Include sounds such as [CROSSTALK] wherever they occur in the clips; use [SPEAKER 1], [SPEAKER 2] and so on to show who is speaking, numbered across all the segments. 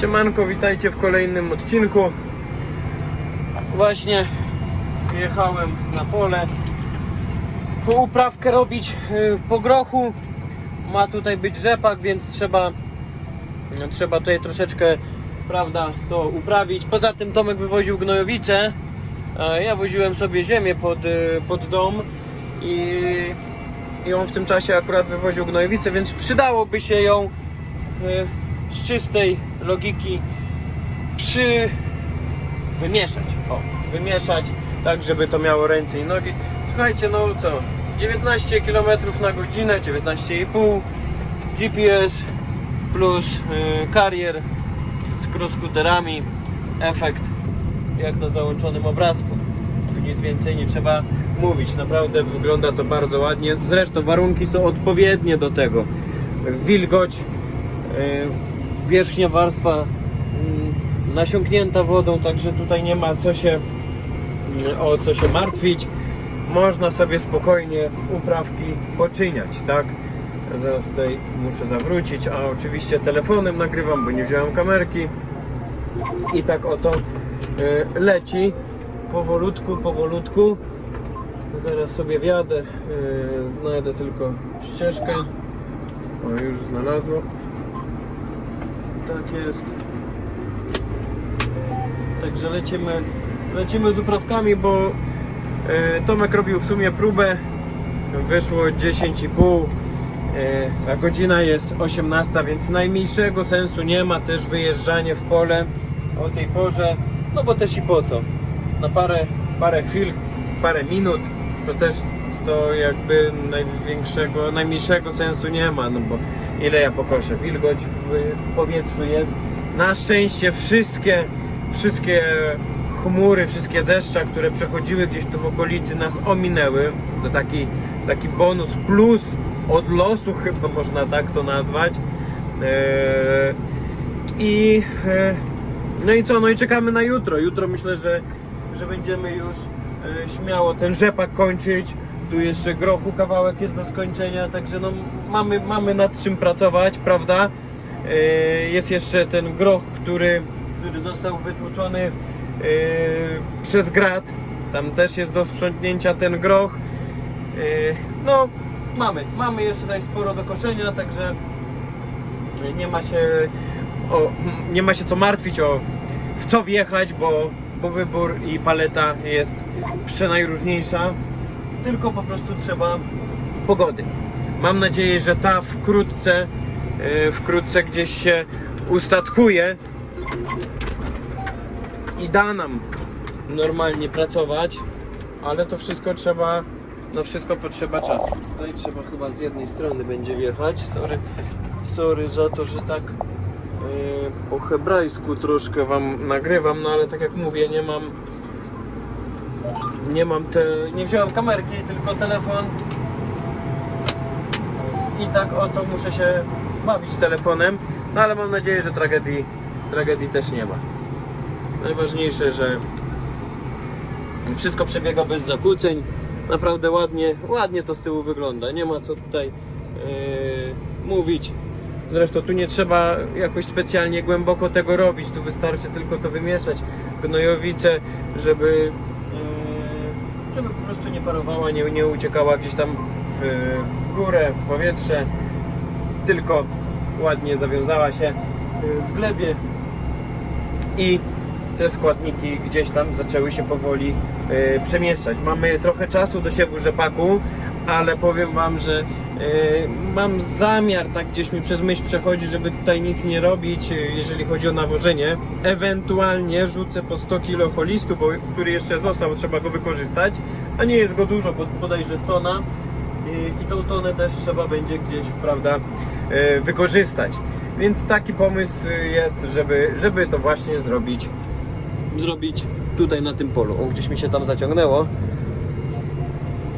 [SPEAKER 1] Siemanko, witajcie w kolejnym odcinku. Właśnie jechałem na pole po uprawkę robić y, po grochu. Ma tutaj być rzepak, więc trzeba no, trzeba tutaj troszeczkę prawda, to uprawić. Poza tym Tomek wywoził gnojowice. Ja woziłem sobie ziemię pod, y, pod dom i, i on w tym czasie akurat wywoził gnojowicę, więc przydałoby się ją y, z czystej logiki przy wymieszać. O, wymieszać tak, żeby to miało ręce i nogi. Słuchajcie, no co? 19 km na godzinę, 19,5 GPS plus y, karier z cross-skuterami. Efekt jak na załączonym obrazku. Nic więcej nie trzeba mówić. Naprawdę wygląda to bardzo ładnie. Zresztą warunki są odpowiednie do tego. Wilgoć, y, wierzchnia warstwa y, nasiąknięta wodą, także tutaj nie ma co się y, o co się martwić. Można sobie spokojnie uprawki poczyniać, tak? Zaraz tutaj muszę zawrócić, a oczywiście telefonem nagrywam, bo nie wziąłem kamerki. I tak oto y, leci powolutku, powolutku. Zaraz sobie wjadę, y, znajdę tylko ścieżkę. O, już znalazło. Tak jest. Także lecimy, lecimy z uprawkami, bo y, Tomek robił w sumie próbę. Wyszło 10,5 E, a godzina jest 18, więc najmniejszego sensu nie ma też wyjeżdżanie w pole o tej porze, no bo też i po co? Na parę, parę chwil, parę minut, to też to jakby największego, najmniejszego sensu nie ma, no bo ile ja pokoszę, wilgoć w, w powietrzu jest. Na szczęście wszystkie, wszystkie chmury, wszystkie deszcze, które przechodziły gdzieś tu w okolicy nas ominęły. To taki, taki bonus plus od losu chyba można tak to nazwać. Eee, I e, no i co? No i czekamy na jutro. Jutro myślę, że, że będziemy już e, śmiało ten rzepak kończyć. Tu jeszcze grochu kawałek jest do skończenia, także no mamy, mamy nad czym pracować, prawda? E, jest jeszcze ten groch, który, który został wytłuczony e, przez grat. Tam też jest do sprzątnięcia ten groch. E, no, mamy, mamy jeszcze tutaj sporo do koszenia, także nie ma się o, nie ma się co martwić o w co wjechać, bo, bo wybór i paleta jest przenajróżniejsza, tylko po prostu trzeba pogody. Mam nadzieję, że ta wkrótce yy, wkrótce gdzieś się ustatkuje i da nam normalnie pracować, ale to wszystko trzeba no wszystko potrzeba czasu. Tutaj trzeba chyba z jednej strony będzie wjechać. Sorry, sorry za to, że tak yy, po hebrajsku troszkę wam nagrywam, no ale tak jak mówię, nie mam nie mam te, nie wziąłem kamerki, tylko telefon i tak oto muszę się bawić telefonem, no ale mam nadzieję, że tragedii, tragedii też nie ma. Najważniejsze, że wszystko przebiega bez zakłóceń naprawdę ładnie, ładnie to z tyłu wygląda. Nie ma co tutaj yy, mówić. Zresztą tu nie trzeba jakoś specjalnie głęboko tego robić. Tu wystarczy tylko to wymieszać gnojowice, żeby, żeby po prostu nie parowała, nie, nie uciekała gdzieś tam w, w górę, w powietrze. Tylko ładnie zawiązała się yy, w glebie i te składniki gdzieś tam zaczęły się powoli e, przemieszczać. Mamy trochę czasu do siewu rzepaku, ale powiem Wam, że mam zamiar, tak gdzieś mi przez myśl przechodzi, żeby tutaj nic nie robić, e, jeżeli chodzi o nawożenie. Ewentualnie rzucę po 100 kg holistu, bo, który jeszcze został, trzeba go wykorzystać, a nie jest go dużo, bo bodajże tona i, i tą tonę też trzeba będzie gdzieś, prawda, wykorzystać. Więc taki pomysł jest, żeby, żeby to właśnie zrobić zrobić tutaj na tym polu. O, gdzieś mi się tam zaciągnęło.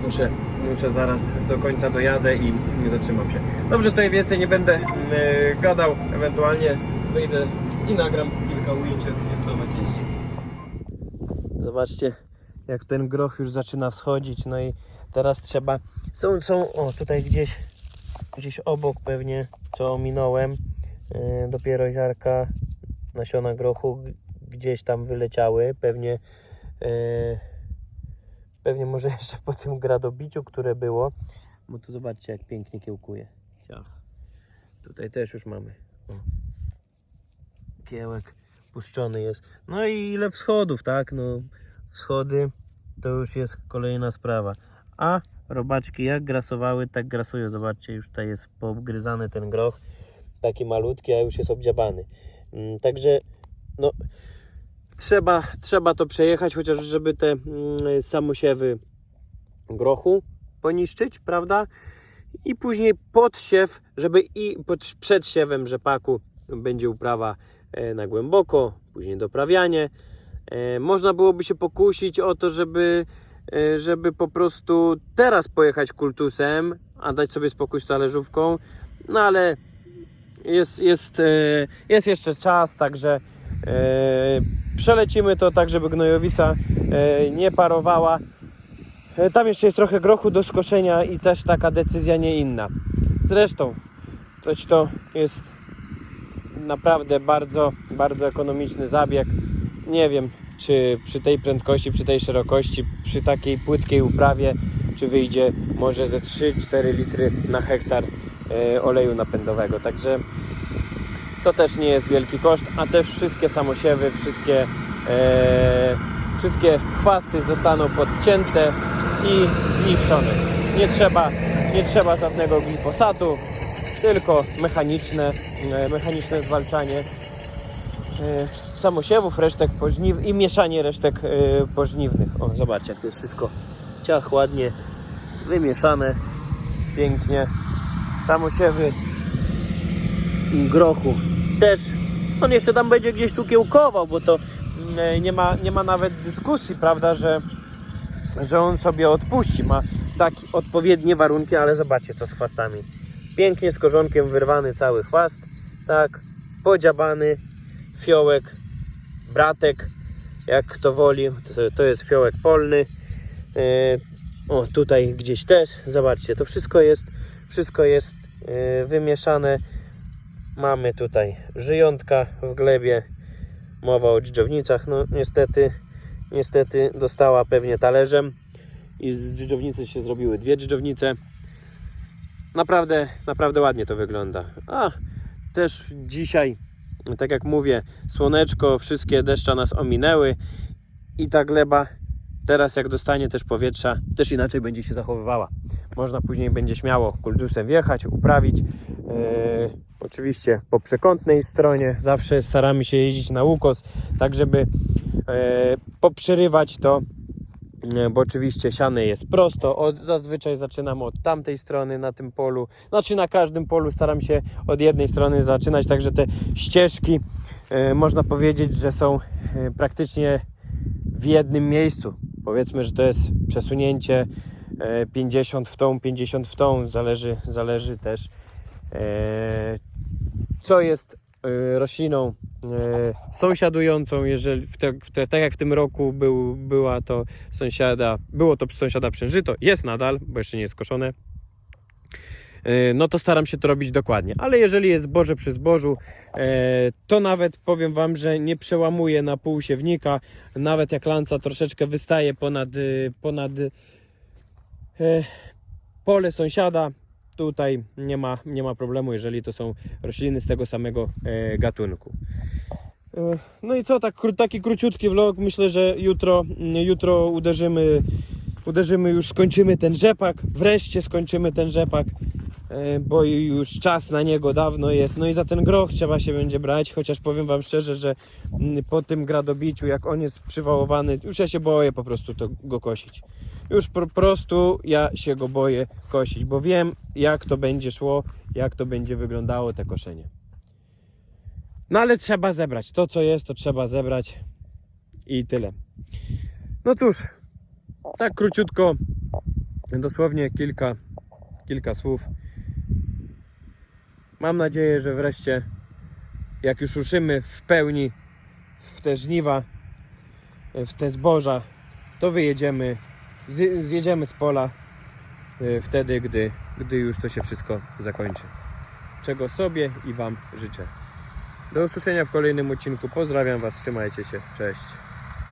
[SPEAKER 1] Muszę, muszę zaraz do końca dojadę i nie zatrzymam się. Dobrze, tutaj więcej nie będę yy, gadał. Ewentualnie wyjdę i nagram kilka ujęć, jak Tomek jeździ. Zobaczcie, jak ten groch już zaczyna wschodzić. No i teraz trzeba... Są, są, o tutaj gdzieś, gdzieś obok pewnie, co ominąłem. Yy, dopiero ziarka nasiona grochu gdzieś tam wyleciały. Pewnie, e, pewnie może [LAUGHS] jeszcze po tym gradobiciu, które było. Bo tu zobaczcie, jak pięknie kiełkuje. Ciach. Tutaj też już mamy. O. Kiełek puszczony jest. No i ile wschodów, tak? No, wschody to już jest kolejna sprawa. A robaczki jak grasowały, tak grasują. Zobaczcie, już tutaj jest poobgryzany ten groch. Taki malutki, a już jest obdziabany. Mm, Także no, trzeba, trzeba to przejechać, chociaż żeby te mm, samosiewy grochu poniszczyć, prawda? I później podsiew, żeby i pod, przed siewem rzepaku będzie uprawa e, na głęboko, później doprawianie. E, Można byłoby się pokusić o to, żeby, e, żeby po prostu teraz pojechać kultusem, a dać sobie spokój z talerzówką, no ale jest, jest, jest jeszcze czas, także przelecimy to tak, żeby gnojowica e, nie parowała. E, Tam jeszcze jest trochę grochu do skoszenia i też taka decyzja nie inna. Zresztą, choć to jest naprawdę bardzo, bardzo ekonomiczny zabieg. Nie wiem, czy przy tej prędkości, przy tej szerokości, przy takiej płytkiej uprawie, czy wyjdzie może ze 3-4 litry na hektar e, oleju napędowego. Także to też nie jest wielki koszt, a też wszystkie samosiewy, wszystkie, e, wszystkie chwasty zostaną podcięte i zniszczone. Nie trzeba, nie trzeba żadnego glifosatu, tylko mechaniczne, e, mechaniczne zwalczanie e, samosiewów, resztek pożniw i mieszanie resztek e, pożniwnych. O, zobaczcie, jak to jest wszystko ciach ładnie wymieszane, pięknie. Samosiewy grochu też. On jeszcze tam będzie gdzieś tu kiełkował, bo to mm, nie ma, nie ma nawet dyskusji, prawda, że, że on sobie odpuści. Ma tak odpowiednie warunki, ale zobaczcie co z chwastami. Pięknie z korzonkiem wyrwany cały chwast, tak, podziabany, fiołek, bratek, jak kto woli, to, to jest fiołek polny. E, o, tutaj gdzieś też, zobaczcie, to wszystko jest, wszystko jest e, wymieszane. Mamy tutaj żyjątka w glebie. Mowa o dżdżownicach. No niestety, niestety dostała pewnie talerzem i z dżdżownicy się zrobiły dwie dżdżownice. Naprawdę, naprawdę ładnie to wygląda. A też dzisiaj, tak jak mówię, słoneczko, wszystkie deszcza nas ominęły i ta gleba teraz jak dostanie też powietrza, też inaczej będzie się zachowywała. Można później będzie śmiało kultusem wjechać, uprawić. Yy, oczywiście po przekątnej stronie zawsze staramy się jeździć na ukos, tak żeby yy, poprzerywać to, yy, bo oczywiście siane jest prosto. Od, zazwyczaj zaczynam od tamtej strony na tym polu. Znaczy na każdym polu staram się od jednej strony zaczynać, także te ścieżki yy, można powiedzieć, że są yy, praktycznie w jednym miejscu. Powiedzmy, że to jest przesunięcie e, 50 w tą, 50 w tą, zależy, zależy też e, co jest e, rośliną e, sąsiadującą, jeżeli w te, w te, tak jak w tym roku był, była to sąsiada, było to sąsiada przężyto, jest nadal, bo jeszcze nie jest skoszone. E, No to staram się to robić dokładnie, ale jeżeli jest zboże przy zbożu, to nawet powiem Wam, że nie przełamuję na pół siewnika, nawet jak lanca troszeczkę wystaje ponad, y, ponad y, pole sąsiada, tutaj nie ma, nie ma problemu, jeżeli to są rośliny z tego samego e, gatunku. E, No i co, tak, taki króciutki vlog, myślę, że jutro, jutro uderzymy, uderzymy, już skończymy ten rzepak, wreszcie skończymy ten rzepak, bo już czas na niego dawno jest, no i za ten groch trzeba się będzie brać, chociaż powiem Wam szczerze, że mm, po tym gradobiciu, jak on jest przywałowany, już ja się boję po prostu to, go kosić. Już po prostu ja się go boję kosić, bo wiem jak to będzie szło, jak to będzie wyglądało te koszenie. No ale trzeba zebrać. To co jest, to trzeba zebrać i tyle. No cóż, tak króciutko, dosłownie kilka, kilka słów. Mam nadzieję, że wreszcie, jak już ruszymy w pełni w te żniwa, w te zboża, to wyjedziemy, zje- zjedziemy z pola y, wtedy, gdy, gdy już to się wszystko zakończy. Czego sobie i Wam życzę. Do usłyszenia w kolejnym odcinku. Pozdrawiam Was, trzymajcie się. Cześć.